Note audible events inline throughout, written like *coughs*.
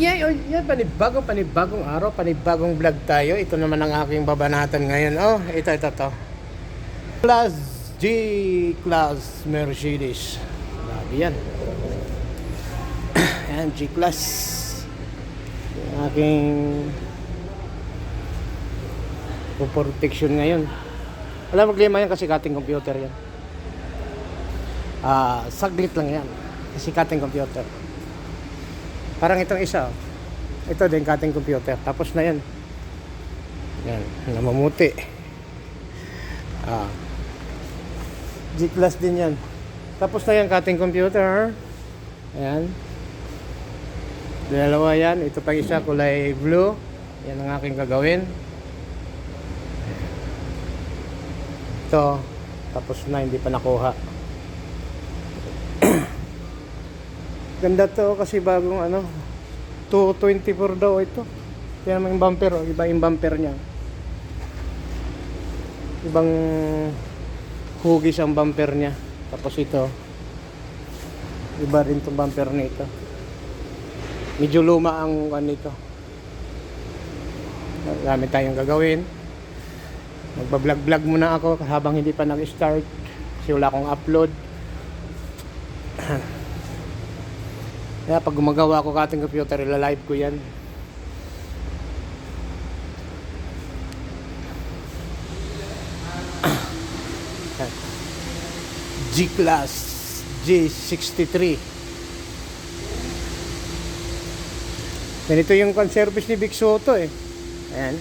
Yeah, oh, yeah, panibagong, panibagong araw, panibagong vlog tayo. Ito naman ang aking babanatan ngayon. Oh, ito, ito, ito. Class G Class Mercedes. Grabe yan. *clears throat* Ayan, G Class. Yung aking protection ngayon. Alam mo, problema yan kasi kating computer yan. Ah, saglit lang yan. Kasi kating computer. Parang itong isa. oh. Ito din kating computer. Tapos na yan. Yan. Namamuti. Ah. G-class din yan. Tapos na yan kating computer. Ayan. Dalawa yan. Ito pang isa kulay blue. Yan ang aking gagawin. Ito. Tapos na hindi pa nakuha. Ganda to kasi bagong ano 224 daw ito. Kaya naman yung bumper, oh. iba yung bumper niya. Ibang hugis ang bumper niya. Tapos ito, iba rin itong bumper nito. Medyo luma ang ano nito. Marami tayong gagawin. Magbablog-vlog muna ako habang hindi pa nag-start. Kasi wala akong upload. *clears throat* Kaya pag gumagawa ako kating computer, ila-live ko yan. *coughs* G-Class G63 Ganito yung con-service ni Big Soto eh. Ayan.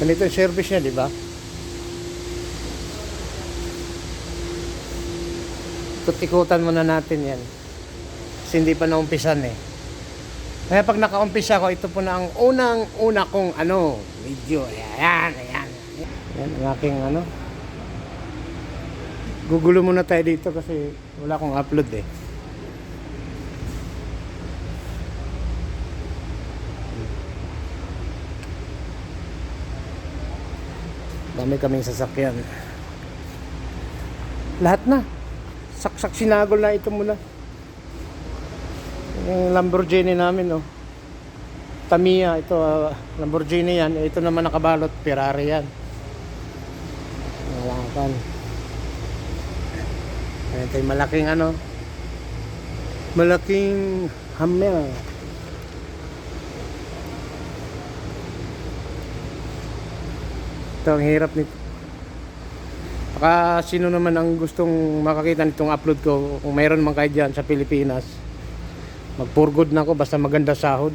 Ganito yung service niya, di ba? Ikot-ikutan muna natin yan. Kasi hindi pa naumpisan eh. Kaya pag nakaumpisa ko, ito po na ang unang-una kong ano, video. Ayan, ayan. Ayan ang aking ano. Gugulo muna tayo dito kasi wala akong upload eh. Dami kaming sasakyan. Lahat na. Saksak sinagol na ito muna. Yung Lamborghini namin, oh. Tamiya, ito, ah, Lamborghini yan. Ito naman nakabalot, Ferrari yan. Malakan. Ayan, ito yung malaking ano. Malaking hammer. Ito, ang hirap nito. Baka sino naman ang gustong makakita nitong upload ko kung mayroon man kayo dyan sa Pilipinas magpurgod na ako basta maganda sahod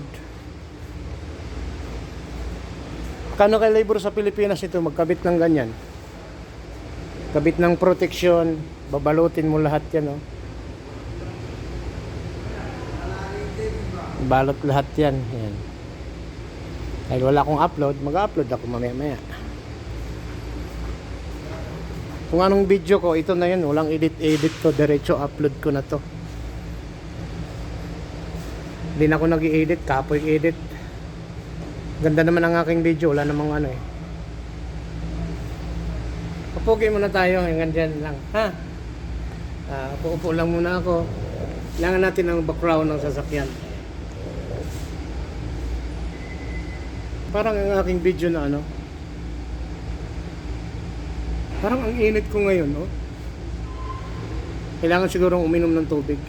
kano kay labor sa Pilipinas ito magkabit ng ganyan kabit ng protection babalutin mo lahat yan oh. balot lahat yan yan dahil wala akong upload mag-upload ako mamaya maya kung anong video ko, ito na yun. Walang edit-edit to. Diretso upload ko na to. Hindi na ako nag edit Kapoy edit. Ganda naman ang aking video. Wala namang ano eh. Papugi muna tayo. Hanggang dyan lang. Ha? Ah, upo lang muna ako. Kailangan natin ang background ng sasakyan. Parang ang aking video na ano, Parang ang init ko ngayon, no? Kailangan sigurong uminom ng tubig.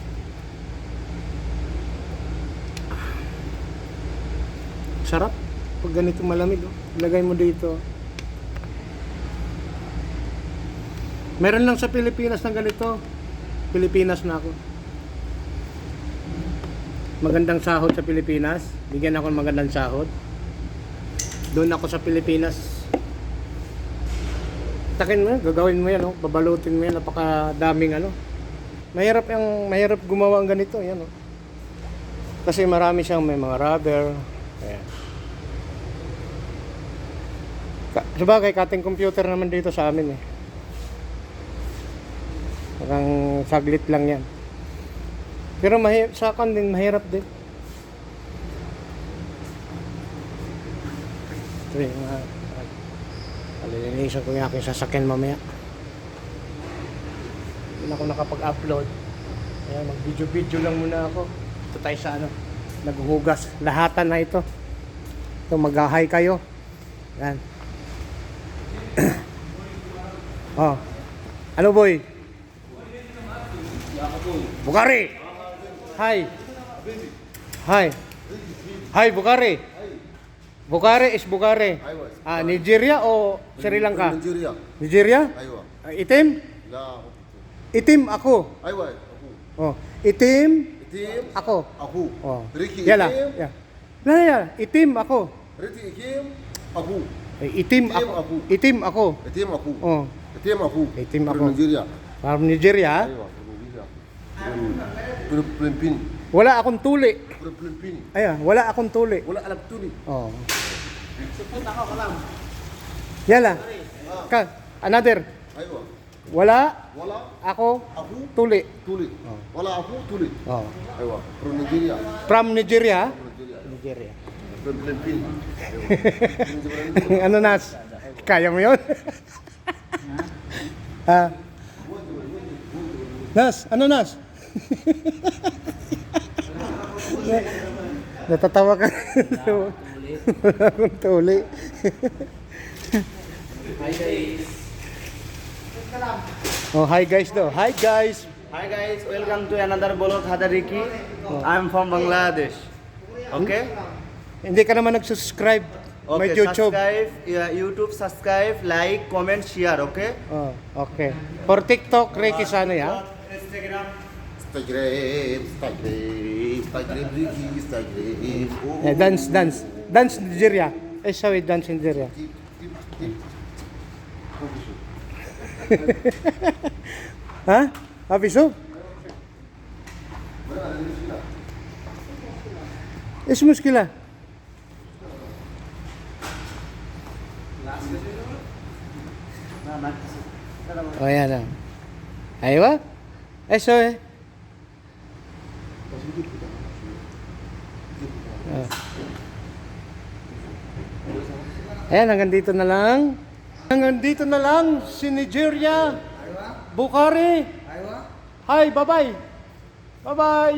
Sarap. Pag ganito malamig, oh. Lagay mo dito. Meron lang sa Pilipinas na ganito. Pilipinas na ako. Magandang sahod sa Pilipinas. Bigyan ako ng magandang sahod. Doon ako sa Pilipinas takin mo yan, gagawin mo yan, oh. babalutin mo yan, napakadaming ano. Mahirap yung, mahirap gumawa ang ganito, yan oh. Kasi marami siyang may mga rubber. Ayan. Ka- Sabagay, kating computer naman dito sa amin eh. Parang saglit lang yan. Pero mahirap, sa akin din, mahirap din. Ito yung mga Palilinisan ko yung aking sasakyan mamaya. Hindi na ako nakapag-upload. Ayan, mag-video-video lang muna ako. Dito tayo sa ano, naghuhugas. Lahatan na ito. Ito, mag-hi kayo. Yan. Oh. Ano boy? Bukari. Hi. Hi. Hi Bukari. Bukari is Bukari. Ah, Nigeria o Sri Lanka? Nigeria. Nigeria? Ah, Itim? La. Itim ako. Aywa. Oh. Itim? Itim. Ako. Ako. Oh. Ricky Yala. Itim. Yeah. Yala. Itim ako. Ricky Itim. Ako. Eh, itim, itim ako. Itim ako. Itim ako. Oh. Itim ako. Itim ako. From Nigeria. From Nigeria? Aywa, from Nigeria. From Wala akong tuli. From Philippines. Ayan, wala akong tuli. Wala alam tuli. Oo. Oh. Support ako kalam. Yala. Ka, another. Aywa. Wala. Wala. Ako. Ako. Tuli. Tuli. Wala ako, tuli. Oo. Oh. Aywa. From Nigeria. From Nigeria? Nigeria. Nigeria. From Philippines. *laughs* ano nas? Kaya mo yun? *laughs* ha? Nas, ano nas? *laughs* Natatawa ka. Wala akong tuli. oh, hi guys daw. Hi guys. Hi guys, welcome to another Bolot Hadariki. I'm from Bangladesh. Okay? Hindi ka naman nag-subscribe May Okay, YouTube. subscribe, yeah, YouTube subscribe, like, comment, share, okay? Oh, okay. For TikTok, Ricky sana ya. Instagram. استجريب استجريب استجريب ريكي استجريب Eh, dance, dance. Dance Nigeria. Eh, sorry, dance Nigeria. ha? Happy soup? ايش O oh, yan lang. Aywa? Eh, so eh. Oh. Ayan, hanggang dito na lang. Hanggang dito na lang si Nigeria. Bukari. Hi, bye-bye. Bye-bye.